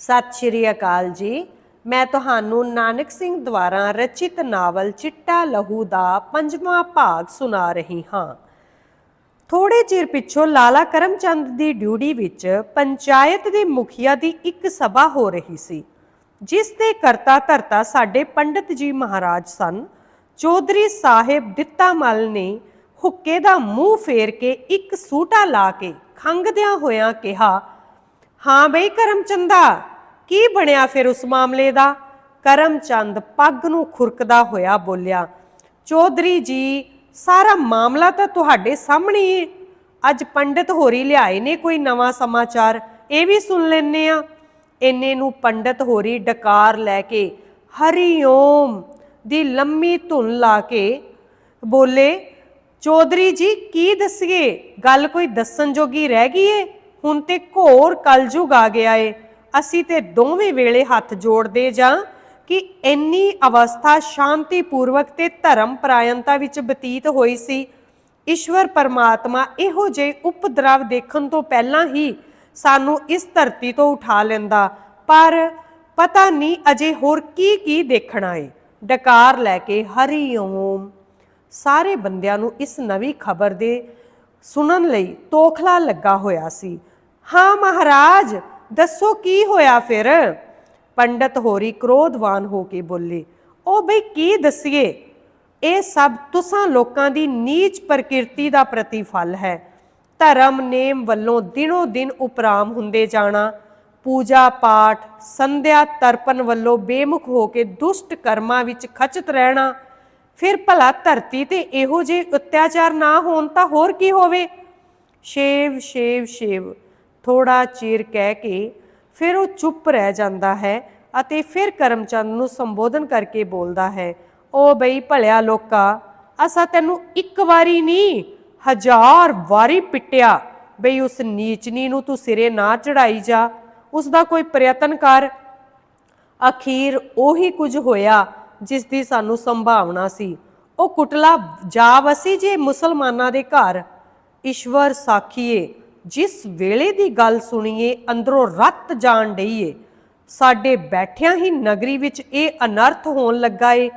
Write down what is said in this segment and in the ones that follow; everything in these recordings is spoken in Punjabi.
ਸਤਿ ਸ਼੍ਰੀ ਅਕਾਲ ਜੀ। ਮੈਂ ਤੁਹਾਨੂੰ ਨਾਨਕ ਸਿੰਘ ਦੁਆਰਾ ਰਚਿਤ ਨਾਵਲ ਚਿੱਟਾ ਲਹੂ ਦਾ ਪੰਜਵਾਂ ਭਾਗ ਸੁਣਾ ਰਹੀ ਹਾਂ। ਥੋੜੇ ਚਿਰ ਪਿੱਛੋਂ ਲਾਲਾ ਕਰਮਚੰਦ ਦੀ ਡਿਊਟੀ ਵਿੱਚ ਪੰਚਾਇਤ ਦੇ ਮੁਖੀਆ ਦੀ ਇੱਕ ਸਭਾ ਹੋ ਰਹੀ ਸੀ, ਜਿਸ ਦੇ ਕਰਤਾ ਧਰਤਾ ਸਾਡੇ ਪੰਡਤ ਜੀ ਮਹਾਰਾਜ ਸਨ। ਚੌਧਰੀ ਸਾਹਿਬ ਦਿੱਤਾ ਦਿੱਤਾਮਲ ਨੇ ਹੁੱਕੇ ਦਾ ਮੂੰਹ ਫੇਰ ਕੇ ਇੱਕ ਸੂਟਾ ਲਾ ਕੇ ਖੰਗਦਿਆਂ ਹੋਇਆਂ ਕਿਹਾ ਹਾਂ ਬਈ ਕਰਮਚੰਦਾ, ਕੀ ਬਣਿਆ ਫਿਰ ਉਸ ਮਾਮਲੇ ਦਾ? ਕਰਮਚੰਦ ਪੱਗ ਨੂੰ ਖੁਰਕਦਾ ਹੋਇਆ ਬੋਲਿਆ, ਚੌਧਰੀ ਜੀ, ਸਾਰਾ ਮਾਮਲਾ ਤਾਂ ਤੁਹਾਡੇ ਸਾਹਮਣੇ ਹੀ ਹੈ। ਅੱਜ ਪੰਡਤ ਹੋਰੀ ਲਿਆਏ ਨੇ ਕੋਈ ਨਵਾਂ ਸਮਾਚਾਰ, ਇਹ ਵੀ ਸੁਣ ਲੈਨੇ ਆ ਇੰਨੇ ਨੂੰ ਪੰਡਤ ਹੋਰੀ ਡਕਾਰ ਲੈ ਕੇ ਹਰੀ ਓਮ ਦੀ ਲੰਮੀ ਧੁਨ ਲਾ ਕੇ ਬੋਲੇ, ਚੌਧਰੀ ਜੀ, ਕੀ ਦੱਸੀਏ? ਗੱਲ ਕੋਈ ਦੱਸਣ ਜੋਗੀ ਰਹਿ ਗਈ ਏ? ਹੁਣ ਤੇ ਘੋਰ ਕਲਯੁਗ ਆ ਗਿਆ ਏ। ਅਸੀਂ ਤੇ ਦੋਵੇਂ ਵੇਲੇ ਹੱਥ ਜੋੜਦੇ ਜਾਂ ਕਿ ਇੰਨੀ ਅਵਸਥਾ ਸ਼ਾਂਤੀਪੂਰਵਕ ਤੇ ਧਰਮ ਪਰਾਇਣਤਾ ਵਿੱਚ ਬਤੀਤ ਹੋਈ ਸੀ। ਈਸ਼ਵਰ ਪਰਮਾਤਮਾ ਇਹੋ ਜਿਹੇ ਉਪਦਰਵ ਦੇਖਣ ਤੋਂ ਪਹਿਲਾਂ ਹੀ ਸਾਨੂੰ ਇਸ ਧਰਤੀ ਤੋਂ ਉਠਾ ਲੈਂਦਾ, ਪਰ ਪਤਾ ਨਹੀਂ ਅਜੇ ਹੋਰ ਕੀ ਕੀ ਦੇਖਣਾ ਏ। ਡਕਾਰ ਲੈ ਕੇ ਹਰੀ ਓਮ। ਸਾਰੇ ਬੰਦਿਆਂ ਨੂੰ ਇਸ ਨਵੀਂ ਖਬਰ ਦੇ ਸੁਣਨ ਲਈ ਤੋਖਲਾ ਲੱਗਾ ਹੋਇਆ ਸੀ। ਹਾਂ ਮਹਾਰਾਜ, ਦੱਸੋ ਕੀ ਹੋਇਆ ਫਿਰ? ਪੰਡਤ ਹੋਰੀ ਕ੍ਰੋਧਵਾਨ ਹੋ ਕੇ ਬੋਲੇ, ਉਹ ਬਈ ਕੀ ਦਸੀਏ? ਇਹ ਸਭ ਤੁਸਾਂ ਲੋਕਾਂ ਦੀ ਨੀਚ ਪ੍ਰਕਿਰਤੀ ਦਾ ਪ੍ਰਤੀਫਲ ਹੈ। ਧਰਮ ਨੇਮ ਵੱਲੋਂ ਦਿਨੋ ਦਿਨ ਉਪਰਾਮ ਹੁੰਦੇ ਜਾਣਾ, ਪੂਜਾ ਪਾਠ, ਸੰਧਿਆ ਤਰਪਨ ਵੱਲੋਂ ਬੇਮੁਖ ਹੋ ਕੇ ਦੁਸ਼ਟ ਕਰਮਾਂ ਵਿੱਚ ਖਚਤ ਰਹਿਣਾ ਫਿਰ ਭਲਾ ਧਰਤੀ ਤੇ ਇਹੋ ਜਿਹੇ ਅਤਿਆਚਾਰ ਨਾ ਹੋਣ ਤਾਂ ਹੋਰ ਕੀ ਹੋਵੇ? ਸ਼ੇਵ ਸ਼ੇਵ ਸ਼ੇਵ ਥੋੜਾ ਚਿਰ ਕਹਿ ਕੇ ਫਿਰ ਉਹ ਚੁੱਪ ਰਹਿ ਜਾਂਦਾ ਹੈ ਅਤੇ ਫਿਰ ਕਰਮਚੰਦ ਨੂੰ ਸੰਬੋਧਨ ਕਰਕੇ ਬੋਲਦਾ ਹੈ, ਓ ਬਈ ਭਲਿਆ ਲੋਕਾ, ਅਸਾ ਤੈਨੂੰ ਇੱਕ ਵਾਰੀ ਨਹੀਂ, ਹਜ਼ਾਰ ਵਾਰੀ ਪਿੱਟਿਆ। ਬਈ ਉਸ ਨੀਚਨੀ ਨੂੰ ਤੂੰ ਸਿਰੇ ਨਾ ਚੜਾਈ ਜਾ ਉਸ ਦਾ ਕੋਈ ਪ੍ਰਯਤਨ ਕਰ। ਅਖੀਰ ਉਹੀ ਕੁਝ ਹੋਇਆ ਜਿਸ ਦੀ ਸਾਨੂੰ ਸੰਭਾਵਨਾ ਸੀ। ਉਹ ਕੁਟਲਾ ਜਾ ਵਸੀ ਜੇ ਮੁਸਲਮਾਨਾਂ ਦੇ ਘਰ। ਈਸ਼ਵਰ ਸਾਖੀਏ, ਜਿਸ ਵੇਲੇ ਦੀ ਗੱਲ ਸੁਣੀਏ, ਅੰਦਰੋਂ ਰੱਤ ਜਾਣ ਡਈਏ। ਸਾਡੇ ਬੈਠਿਆਂ ਹੀ ਨਗਰੀ ਵਿੱਚ ਇਹ ਅਨਰਥ ਹੋਣ ਲੱਗਾ ਏ।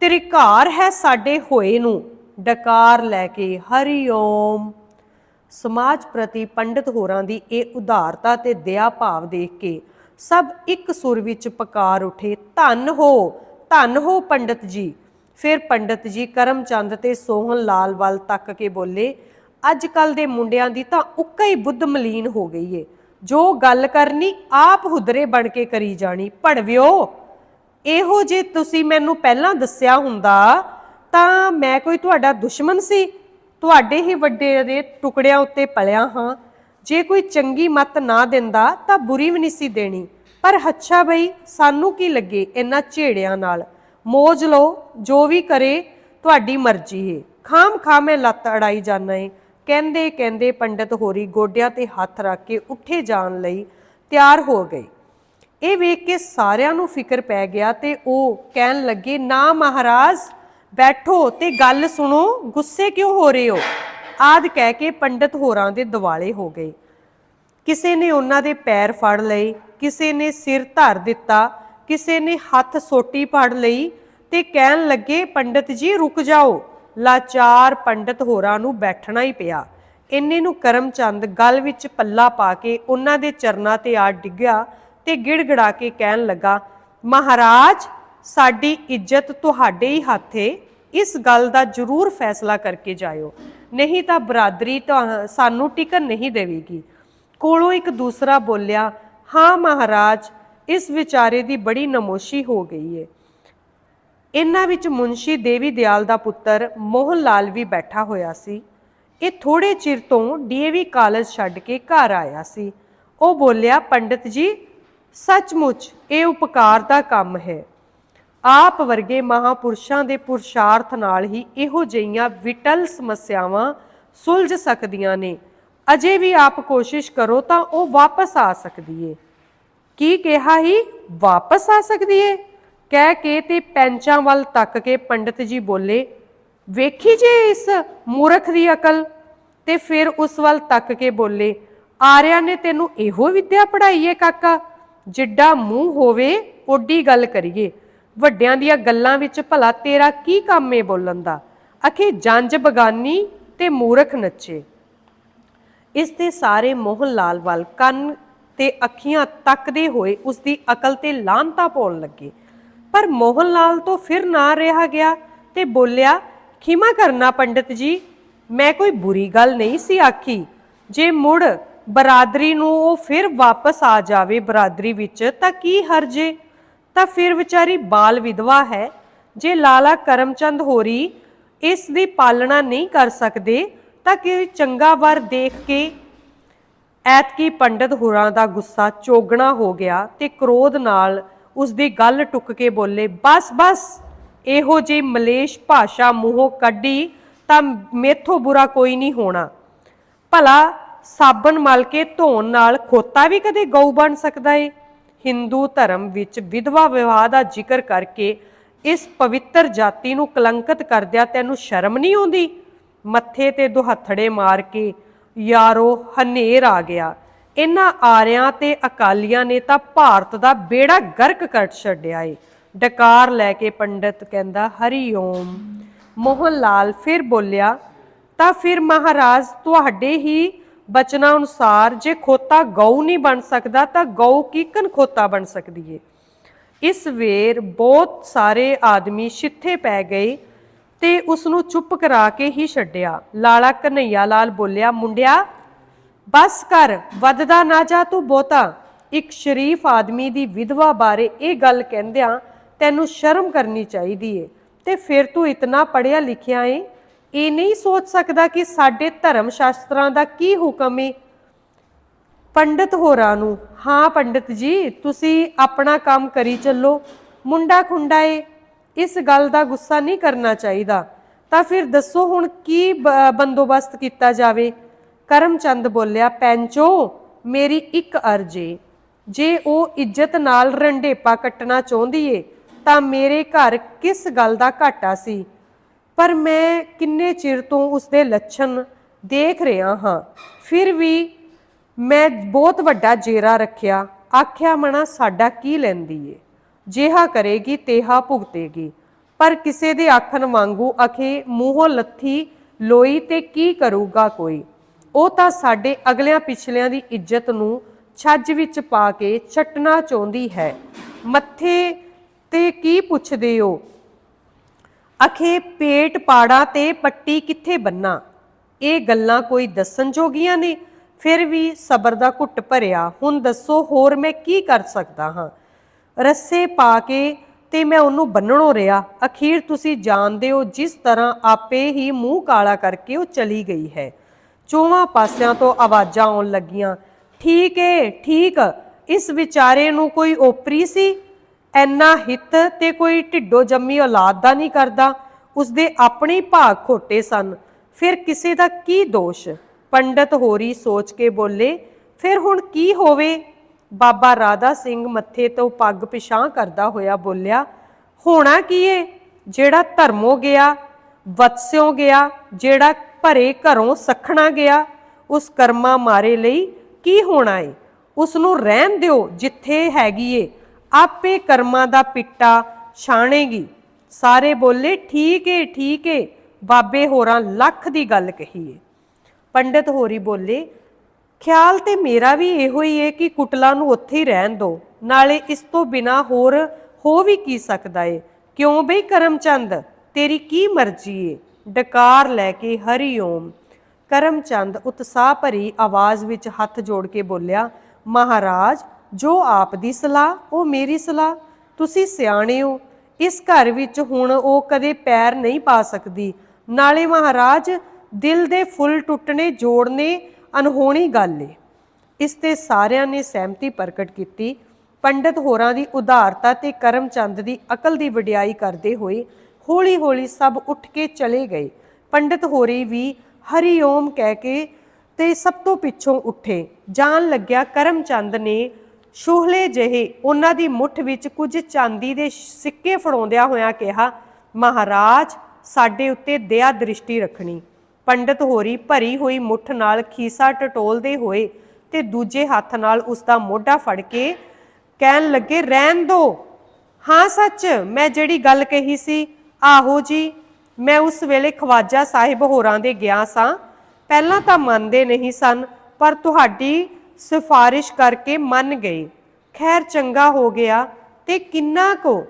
ਤ੍ਰਿਕਾਰ ਹੈ ਸਾਡੇ ਹੋਏ ਨੂੰ। ਡਕਾਰ ਲੈ ਕੇ ਹਰੀ ਓਮ। ਸਮਾਜ ਪ੍ਰਤੀ ਪੰਡਿਤ ਹੋਰਾਂ ਦੀ ਇਹ ਉਦਾਰਤਾ ਤੇ ਦਇਆ ਭਾਵ ਦੇਖ ਕੇ ਸਭ ਇੱਕ ਸੁਰ ਵਿੱਚ ਪਕਾਰ ਉਠੇ, ਧੰਨ ਹੋ। ਧੰਨ ਹੋ ਪੰਡਤ ਜੀ। ਫਿਰ ਪੰਡਤ ਜੀ ਕਰਮਚੰਦ ਤੇ ਸੋਹਣ ਲਾਲ ਵੱਲ ਤੱਕ ਕੇ ਬੋਲੇ, ਅੱਜ ਕੱਲ ਦੇ ਮੁੰਡਿਆਂ ਦੀ ਤਾਂ ਉੱਕਾ ਹੀ ਬੁੱਧ ਮਲੀਨ ਹੋ ਗਈ ਏ। ਜੋ ਗੱਲ ਕਰਨੀ ਆਪ ਹੁਦਰੇ ਬਣ ਕੇ ਕਰੀ ਜਾਣੀ ਭੜਵਿਓ ਇਹੋ ਜੇ ਤੁਸੀਂ ਮੈਨੂੰ ਪਹਿਲਾਂ ਦੱਸਿਆ ਹੁੰਦਾ, ਤਾਂ ਮੈਂ ਕੋਈ ਤੁਹਾਡਾ ਦੁਸ਼ਮਣ ਸੀ? ਤੁਹਾਡੇ ਹੀ ਵੱਡੇ ਦੇ ਟੁਕੜਿਆਂ ਉੱਤੇ ਪਲਿਆ ਹਾਂ। ਜੇ ਕੋਈ ਚੰਗੀ ਮੱਤ ਨਾ ਦਿੰਦਾ, ਤਾਂ ਬੁਰੀ ਵੀ ਨਹੀਂ ਸੀ ਦੇਣੀ। ਪਰ ਹੱਛਾ ਬਈ, ਸਾਨੂੰ ਕੀ ਲੱਗੇ ਇਹਨਾਂ ਝੇੜਿਆਂ ਨਾਲ? ਮੋਜ ਲਓ, ਜੋ ਵੀ ਕਰੇ, ਤੁਹਾਡੀ ਮਰਜ਼ੀ ਏ। ਖਾਮ ਖਾਮੇ ਲੱਤ ਅੜਾਈ ਜਾਣਾ ਏ। ਕਹਿੰਦੇ ਕਹਿੰਦੇ ਪੰਡਤ ਹੋਰੀ ਗੋਡਿਆਂ ਤੇ ਹੱਥ ਰੱਖ ਕੇ ਉੱਠੇ ਜਾਣ ਲਈ ਤਿਆਰ ਹੋ ਗਏ। ਇਹ ਵੇਖ ਕੇ ਸਾਰਿਆਂ ਨੂੰ ਫਿਕਰ ਪੈ ਗਿਆ ਤੇ ਉਹ ਕਹਿਣ ਲੱਗੇ, ਨਾ ਮਹਾਰਾਜ, ਬੈਠੋ ਤੇ ਗੱਲ ਸੁਣੋ, ਗੁੱਸੇ ਕਿਉਂ ਹੋ ਰਹੇ ਹੋ? ਆਦ ਕਹਿ ਕੇ ਪੰਡਤ ਹੋਰਾਂ ਦੇ ਦਿਵਾਲੇ ਹੋ ਗਏ। ਕਿਸੇ ਨੇ ਉਹਨਾਂ ਦੇ ਪੈਰ ਫੜ ਲਏ ਕਿਸੇ ਨੇ ਸਿਰ ਧਰ ਦਿੱਤਾ, ਕਿਸੇ ਨੇ ਹੱਥ ਸੋਟੀ ਫੜ ਲਈ ਤੇ ਕਹਿਣ ਲੱਗੇ, ਪੰਡਤ ਜੀ, ਰੁਕ ਜਾਓ। ਲਾਚਾਰ ਪੰਡਤ ਹੋਰਾਂ ਨੂੰ ਬੈਠਣਾ ਹੀ ਪਿਆ। ਇੰਨੇ ਨੂੰ ਕਰਮਚੰਦ ਗਲ ਵਿੱਚ ਪੱਲਾ ਪਾ ਕੇ ਉਹਨਾਂ ਦੇ ਚਰਨਾਂ ਤੇ ਆ ਡਿੱਗਿਆ ਤੇ ਗਿੜਗੜਾ ਕੇ ਕਹਿਣ ਲੱਗਾ, ਮਹਾਰਾਜ, ਸਾਡੀ ਇੱਜ਼ਤ ਤੁਹਾਡੇ ਹੀ ਹੱਥ ਏ। ਇਸ ਗੱਲ ਦਾ ਜ਼ਰੂਰ ਫੈਸਲਾ ਕਰਕੇ ਜਾਇਓ। ਨਹੀਂ ਤਾਂ ਬਰਾਦਰੀ ਤਾਂ ਸਾਨੂੰ ਟਿਕਣ ਨਹੀਂ ਦੇਵੇਗੀ। ਕੋਲੋਂ ਇੱਕ ਦੂਸਰਾ ਬੋਲਿਆ ਹਾਂ ਮਹਾਰਾਜ, ਇਸ ਵਿਚਾਰੇ ਦੀ ਬੜੀ ਨਮੋਸ਼ੀ ਹੋ ਗਈ ਏ। ਇਹਨਾਂ ਵਿੱਚ ਮੁੰਸ਼ੀ ਦੇਵੀ ਦਿਆਲ ਦਾ ਪੁੱਤਰ ਮੋਹਨ ਲਾਲ ਵੀ ਬੈਠਾ ਹੋਇਆ ਸੀ। ਇਹ ਥੋੜੇ ਚਿਰ ਤੋਂ ਡੀਏਵੀ ਕਾਲਜ ਛੱਡ ਕੇ ਘਰ ਆਇਆ ਸੀ। ਉਹ ਬੋਲਿਆ, ਪੰਡਿਤ ਜੀ, ਸੱਚਮੁੱਚ ਇਹ ਉਪਕਾਰ ਦਾ ਕੰਮ ਹੈ। ਆਪ ਵਰਗੇ ਮਹਾਪੁਰਸ਼ਾਂ ਦੇ ਪੁਰਸ਼ਾਰਥ ਨਾਲ ਹੀ ਇਹੋ ਜਿਹੀਆਂ ਵਿਟਲ ਸਮੱਸਿਆਵਾਂ ਸੁਲਝ ਸਕਦੀਆਂ ਨੇ। ਅਜੇ ਵੀ ਆਪ ਕੋਸ਼ਿਸ਼ ਕਰੋ ਤਾਂ ਉਹ ਵਾਪਸ ਆ ਸਕਦੀ ਏ। ਕੀ ਕਿਹਾ ਹੀ, ਵਾਪਸ ਆ ਸਕਦੀ ਏ? ਕਹਿ ਕੇ ਤੇ ਪੈਂਚਾਂ ਵੱਲ ਤੱਕ ਕੇ ਪੰਡਿਤ ਜੀ ਬੋਲੇ, ਵੇਖੀ ਜੇ ਇਸ ਮੂਰਖ ਦੀ ਅਕਲ? ਤੇ ਫਿਰ ਉਸ ਵੱਲ ਤੱਕ ਕੇ ਬੋਲੇ, ਆਰਿਆ ਨੇ ਤੈਨੂੰ ਇਹੋ ਵਿਦਿਆ ਪੜ੍ਹਾਈ ਏ ਕਾਕਾ, ਜਿੱਡਾ ਮੂੰਹ ਹੋਵੇ ਓਡੀ ਗੱਲ ਕਰੀਏ। ਵੱਡਿਆਂ ਦੀਆਂ ਗੱਲਾਂ ਵਿੱਚ ਭਲਾ ਤੇਰਾ ਕੀ ਕੰਮ ਏ ਬੋਲਣ ਦਾ? ਅਖੇ ਜੰਜ ਬਗਾਨੀ ਤੇ ਮੂਰਖ ਨੱਚੇ। ਇਸ ਤੇ ਸਾਰੇ ਮੋਹਨ ਲਾਲ ਵੱਲ ਕੰਨ ਤੇ ਅੱਖੀਆਂ ਤੱਕਦੇ ਹੋਏ ਉਸ ਦੀ ਅਕਲ ਤੇ ਲਾਂਤਾ ਪਾਉਣ ਲੱਗੇ। ਪਰ ਮੋਹਨ ਲਾਲ ਤੋਂ ਫਿਰ ਨਾ ਰਿਹਾ ਗਿਆ ਤੇ ਬੋਲਿਆ, ਖਿਮਾ ਕਰਨਾ ਪੰਡਿਤ ਜੀ, ਮੈਂ ਕੋਈ ਬੁਰੀ ਗੱਲ ਨਹੀਂ ਸੀ ਆਖੀ। ਜੇ ਮੁੜ ਬਰਾਦਰੀ ਨੂੰ ਉਹ ਫਿਰ ਵਾਪਸ ਆ ਜਾਵੇ ਬਰਾਦਰੀ ਵਿੱਚ ਤਾਂ ਕੀ ਹਰਜੇ? ਤਾਂ ਫਿਰ ਵਿਚਾਰੀ ਬਾਲ ਵਿਧਵਾ ਹੈ। ਜੇ ਲਾਲਾ ਕਰਮਚੰਦ ਹੋਰੀ ਇਸ ਦੀ ਪਾਲਣਾ ਨਹੀਂ ਕਰ ਸਕਦੇ ਤਾਂ ਕਿ ਚੰਗਾ ਵਰ ਦੇਖ ਕੇ ਐਤਕੀ ਪੰਡਤ ਹੋਰਾਂ ਦਾ ਗੁੱਸਾ ਚੋਗਣਾ ਹੋ ਗਿਆ ਤੇ ਕ੍ਰੋਧ ਨਾਲ ਉਸ ਦੀ ਗੱਲ ਟੁੱਕ ਕੇ ਬੋਲੇ, ਬਸ ਬਸ, ਇਹੋ ਜਿਹੀ ਮਲੇਸ਼ ਭਾਸ਼ਾ ਮੂੰਹੋਂ ਕੱਢੀ ਤਾਂ ਮੇਥੋਂ ਬੁਰਾ ਕੋਈ ਨਹੀਂ ਹੋਣਾ। ਭਲਾ ਸਾਬਣ ਮਲ ਕੇ ਧੋਣ ਨਾਲ ਖੋਤਾ ਵੀ ਕਦੇ ਗਊ ਬਣ ਸਕਦਾ ਏ? ਹਿੰਦੂ ਧਰਮ ਵਿੱਚ ਵਿਧਵਾ ਵਿਵਾਹ ਦਾ ਜ਼ਿਕਰ ਕਰਕੇ ਇਸ ਪਵਿੱਤਰ ਜਾਤੀ ਨੂੰ ਕਲੰਕਿਤ ਕਰਦਿਆਂ ਤੈਨੂੰ ਸ਼ਰਮ ਨਹੀਂ ਆਉਂਦੀ? ਮੱਥੇ ਤੇ ਦੁਹੱਥੜੇ ਮਾਰ ਕੇ ਯਾਰੋ ਹਨੇਰ ਆ ਗਿਆ। ਇਹਨਾਂ ਆਰਿਆਂ ਤੇ ਅਕਾਲੀਆਂ ਨੇ ਤਾਂ ਭਾਰਤ ਦਾ ਬੇੜਾ ਗਰਕ ਕਰ ਛੱਡਿਆ ਏ। ਡਕਾਰ ਲੈ ਕੇ ਪੰਡਿਤ ਕਹਿੰਦਾ, ਹਰੀ ਓਮ। ਮੋਹਨ ਲਾਲ ਫਿਰ ਬੋਲਿਆ, ਤਾਂ ਫਿਰ ਮਹਾਰਾਜ, ਤੁਹਾਡੇ ਹੀ ਬਚਨਾਂ ਅਨੁਸਾਰ ਜੇ ਖੋਤਾ ਗਊ ਨਹੀਂ ਬਣ ਸਕਦਾ, ਤਾਂ ਗਊ ਕੀਕਨ ਖੋਤਾ ਬਣ ਸਕਦੀ ਏ? ਇਸ ਵੇਰ ਬਹੁਤ ਸਾਰੇ ਆਦਮੀ ਛਿੱਥੇ ਪੈ ਗਏ। ਤੇ ਉਸ ਨੂੰ ਚੁੱਪ ਕਰਾ ਕੇ ਹੀ ਛੱਡਿਆ। ਲਾਲਾ ਕਨਈਆ ਲਾਲ ਬੋਲਿਆ, ਮੁੰਡਿਆ, ਬਸ ਕਰ, ਵੱਧਦਾ ਨਾ ਜਾ ਤੂੰ ਬਹੁਤਾ। ਇੱਕ ਸ਼ਰੀਫ ਆਦਮੀ ਦੀ ਵਿਧਵਾ ਬਾਰੇ ਇਹ ਗੱਲ ਕਹਿੰਦਿਆਂ ਤੈਨੂੰ ਸ਼ਰਮ ਕਰਨੀ ਚਾਹੀਦੀ ਏ। ਤੇ ਫਿਰ ਤੂੰ ਇਤਨਾ ਪੜਿਆ ਲਿਖਿਆ ਏ? ਇਹ ਨਹੀਂ ਸੋਚ ਸਕਦਾ ਕਿ ਸਾਡੇ ਧਰਮ ਸ਼ਾਸਤਰਾਂ ਦਾ ਕੀ ਹੁਕਮ ਏ? ਪੰਡਤ ਹੋਰਾਂ ਨੂੰ, ਹਾਂ ਪੰਡਤ ਜੀ, ਤੁਸੀਂ ਆਪਣਾ ਕੰਮ ਕਰੀ ਚੱਲੋ। ਮੁੰਡਾ ਖੁੰਡਾ ਏ ਇਸ ਗੱਲ ਦਾ ਗੁੱਸਾ ਨਹੀਂ ਕਰਨਾ ਚਾਹੀਦਾ। ਤਾਂ ਫਿਰ ਦੱਸੋ ਹੁਣ ਕੀ ਬੰਦੋਬਸਤ ਕੀਤਾ ਜਾਵੇ? ਕਰਮਚੰਦ ਬੋਲਿਆ ਪੈਂਚੋ ਮੇਰੀ ਇੱਕ ਅਰਜ਼। ਏ ਜੇ ਉਹ ਇੱਜ਼ਤ ਨਾਲ ਰੰਡੇਪਾ ਕੱਟਣਾ ਚਾਹੁੰਦੀ ਏ, ਤਾਂ ਮੇਰੇ ਘਰ ਕਿਸ ਗੱਲ ਦਾ ਘਾਟਾ ਸੀ? ਪਰ ਮੈਂ ਕਿੰਨੇ ਚਿਰ ਤੋਂ ਉਸਦੇ ਲੱਛਣ ਦੇਖ ਰਿਹਾ ਹਾਂ। ਫਿਰ ਵੀ ਮੈਂ ਬਹੁਤ ਵੱਡਾ ਜੇਰਾ ਰੱਖਿਆ। ਆਖਿਆ ਮਣਾ, ਸਾਡਾ ਕੀ ਲੈਂਦੀ ਏ? ਜਿਹਾ ਕਰੇਗੀ ਤੇਹਾ ਭੁਗਤੇਗੀ। ਪਰ ਕਿਸੇ ਦੇ ਆਖਣ ਵਾਂਗੂ ਅਖੇ ਮੂੰਹੋਂ ਲੱਥੀ ਲੋਈ ਤੇ ਕੀ ਕਰੂਗਾ ਕੋਈ? ਉਹ ਤਾਂ ਸਾਡੇ ਅਗਲਿਆਂ ਪਿਛਲਿਆਂ ਦੀ ਇੱਜ਼ਤ ਨੂੰ ਛੱਜ ਵਿੱਚ ਪਾ ਕੇ ਛੱਟਣਾ ਚਾਹੁੰਦੀ ਹੈ। ਮੱਥੇ ਤੇ ਕੀ ਪੁੱਛਦੇ ਹੋ? ਅਖੇ ਪੇਟ ਪਾੜਾ ਤੇ ਪੱਟੀ ਕਿੱਥੇ ਬੰਨਾ? ਇਹ ਗੱਲਾਂ ਕੋਈ ਦੱਸਣ ਜੋਗੀਆਂ ਨੇ? ਫਿਰ ਵੀ ਸਬਰ ਦਾ ਘੁੱਟ ਭਰਿਆ। ਹੁਣ ਦੱਸੋ ਹੋਰ ਮੈਂ ਕੀ ਕਰ ਸਕਦਾ ਹਾਂ? ਰੱਸੇ ਪਾ ਕੇ ਤੇ ਮੈਂ ਉਹਨੂੰ ਬੰਨਣੋਂ ਰਿਹਾ ਅਖੀਰ ਤੁਸੀਂ ਜਾਣਦੇ ਹੋ ਜਿਸ ਤਰ੍ਹਾਂ ਆਪੇ ਹੀ ਮੂੰਹ ਕਾਲਾ ਕਰਕੇ ਉਹ ਚਲੀ ਗਈ ਹੈ। ਚੋਵਾਂ ਪਾਸਿਆਂ ਤੋਂ ਆਵਾਜ਼ਾਂ ਆਉਣ ਲੱਗੀਆਂ। ਠੀਕ ਏ, ਠੀਕ। ਇਸ ਵਿਚਾਰੇ ਨੂੰ ਕੋਈ ਓਪਰੀ ਸੀ? ਐਨਾ ਹਿੱਤ ਤੇ ਕੋਈ ਢਿੱਡੋ ਜੰਮੀ ਔਲਾਦ ਦਾ ਨਹੀਂ ਕਰਦਾ। ਉਸਦੇ ਆਪਣੇ ਭਾਗ ਖੋਟੇ ਸਨ। ਫਿਰ ਕਿਸੇ ਦਾ ਕੀ ਦੋਸ਼? ਪੰਡਤ ਹੋਰੀ ਸੋਚ ਕੇ ਬੋਲੇ, ਫਿਰ ਹੁਣ ਕੀ ਹੋਵੇ? ਬਾਬਾ ਰਾਧਾ ਸਿੰਘ ਮੱਥੇ ਤੋਂ ਪੱਗ ਪਿਛਾਂ ਕਰਦਾ ਹੋਇਆ ਬੋਲਿਆ, ਹੋਣਾ ਕੀ ਏ? ਜਿਹੜਾ ਧਰਮੋਂ ਗਿਆ, ਵਤਸਿਓ ਗਿਆ, ਜਿਹੜਾ ਭਰੇ ਘਰੋਂ ਸਖਣਾ ਗਿਆ, ਉਸ ਕਰਮਾ ਮਾਰੇ ਲਈ ਕੀ ਹੋਣਾ ਏ? ਉਸ ਨੂੰ ਰਹਿਣ ਦਿਓ ਜਿੱਥੇ ਹੈਗੀ ਏ। ਆਪੇ ਕਰਮਾਂ ਦਾ ਪਿੱਟਾ ਛਾਣੇਗੀ। ਸਾਰੇ ਬੋਲੇ, ਠੀਕ ਏ ਠੀਕ ਏ। ਬਾਬੇ ਹੋਰਾਂ ਲੱਖ ਦੀ ਗੱਲ ਕਹੀਏ। ਏ ਪੰਡਤ ਹੋਰੀ ਬੋਲੇ ਖਿਆਲ ਤੇ ਮੇਰਾ ਵੀ ਇਹੋ ਹੀ ਹੈ ਕਿ ਕੁਟਲਾ ਨੂੰ ਉੱਥੇ ਹੀ ਰਹਿਣ ਦਿਓ ਨਾਲੇ ਇਸ ਤੋਂ ਬਿਨਾ ਹੋਰ ਹੋ ਵੀ ਕੀ ਸਕਦਾ ਏ? ਕਿਉਂ ਬਈ ਕਰਮਚੰਦ? ਤੇਰੀ ਕੀ ਮਰਜ਼ੀ ਏ? ਡਕਾਰ ਲੈ ਕੇ ਹਰੀ ਓਮ। ਕਰਮਚੰਦ ਉਤਸ਼ਾਹ ਭਰੀ ਆਵਾਜ਼ ਵਿੱਚ ਹੱਥ ਜੋੜ ਕੇ ਬੋਲਿਆ, ਮਹਾਰਾਜ, ਜੋ ਆਪ ਦੀ ਸਲਾਹ, ਉਹ ਮੇਰੀ ਸਲਾਹ। ਤੁਸੀਂ ਸਿਆਣੇ ਹੋ। ਇਸ ਘਰ ਵਿੱਚ ਹੁਣ ਉਹ ਕਦੇ ਪੈਰ ਨਹੀਂ ਪਾ ਸਕਦੀ। ਨਾਲੇ ਮਹਾਰਾਜ, ਦਿਲ ਦੇ ਫੁੱਲ ਟੁੱਟਣੇ, ਜੋੜਨੇ ਅਨਹੋਣੀ ਗੱਲ ਏ। ਇਸ ਤੇ ਸਾਰਿਆਂ ਨੇ ਸਹਿਮਤੀ ਪ੍ਰਗਟ ਕੀਤੀ। ਪੰਡਤ ਹੋਰਾਂ ਦੀ ਉਦਾਰਤਾ ਤੇ ਕਰਮਚੰਦ ਦੀ ਅਕਲ ਦੀ ਵਡਿਆਈ ਕਰਦੇ ਹੋਏ ਹੌਲੀ-ਹੌਲੀ ਸਭ ਉੱਠ ਕੇ ਚਲੇ ਗਏ। ਪੰਡਤ ਹੋਰੀ ਵੀ ਹਰੀ ਓਮ ਕਹਿ ਕੇ ਤੇ ਸਭ ਤੋਂ ਪਿੱਛੋਂ ਉੱਠੇ। ਜਾਣ ਲੱਗਿਆ ਕਰਮਚੰਦ ਨੇ ਸ਼ੋਹਲੇ ਜਿਹੇ ਉਹਨਾਂ ਦੀ ਮੁੱਠ ਵਿੱਚ ਕੁਝ ਚਾਂਦੀ ਦੇ ਸਿੱਕੇ ਫੜਾਉਂਦਿਆਂ ਹੋਇਆਂ ਕਿਹਾ, ਮਹਾਰਾਜ, ਸਾਡੇ ਉੱਤੇ ਦਇਆ ਦ੍ਰਿਸ਼ਟੀ ਰੱਖਣੀ। ਪੰਡਤ ਹੋਰੀ ਭਰੀ ਹੋਈ ਮੁੱਠ ਨਾਲ ਖੀਸਾ ਟਟੋਲਦੇ ਹੋਏ ਤੇ ਦੂਜੇ ਹੱਥ ਨਾਲ ਉਸ ਦਾ ਮੋਢਾ ਫੜ ਕੇ ਕਹਿਣ ਲੱਗੇ, ਰਹਿਣ ਦੋ। ਹਾਂ, ਸੱਚ, ਮੈਂ ਜਿਹੜੀ ਗੱਲ ਕਹੀ ਸੀ, ਆਹੋ ਜੀ, ਮੈਂ ਉਸ ਵੇਲੇ ਖਵਾਜਾ ਸਾਹਿਬ ਹੋਰਾਂ ਦੇ ਗਿਆ ਸਾਂ। ਪਹਿਲਾਂ ਤਾਂ ਮੰਨਦੇ ਨਹੀਂ ਸਨ, ਪਰ ਤੁਹਾਡੀ ਸਿਫਾਰਿਸ਼ ਕਰਕੇ ਮੰਨ ਗਏ। ਖੈਰ, ਚੰਗਾ ਹੋ ਗਿਆ, ਤੇ ਕਿੰਨਾ ਕੋ?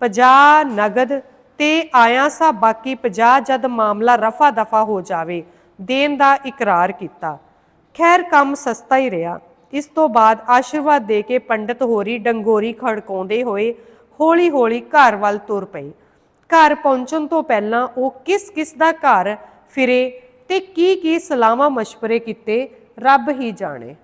50 ਨਗਦ ਤੇ ਆਇਆ ਸਾ ਬਾਕੀ 50 ਜਦ ਮਾਮਲਾ ਰਫਾ ਦਫਾ ਹੋ ਜਾਵੇ, ਦੇਣ ਦਾ ਇਕਰਾਰ ਕੀਤਾ। ਖੈਰ, ਕੰਮ ਸਸਤਾ ਹੀ ਰਿਹਾ। ਇਸ ਤੋਂ ਬਾਅਦ ਆਸ਼ੀਰਵਾਦ ਦੇ ਕੇ ਪੰਡਤ ਹੋਰੀ ਡੰਗੋਰੀ ਖੜਕਾਉਂਦੇ ਹੋਏ ਹੌਲੀ-ਹੌਲੀ ਘਰ ਵੱਲ ਤੁਰ ਪਈ ਘਰ ਪਹੁੰਚਣ ਤੋਂ ਪਹਿਲਾਂ ਉਹ ਕਿਸ-ਕਿਸ ਦਾ ਘਰ ਫਿਰੇ ਤੇ ਕੀ-ਕੀ ਸਲਾਹਾਂ ਮਸ਼ਵਰੇ ਕੀਤੇ, ਰੱਬ ਹੀ ਜਾਣੇ।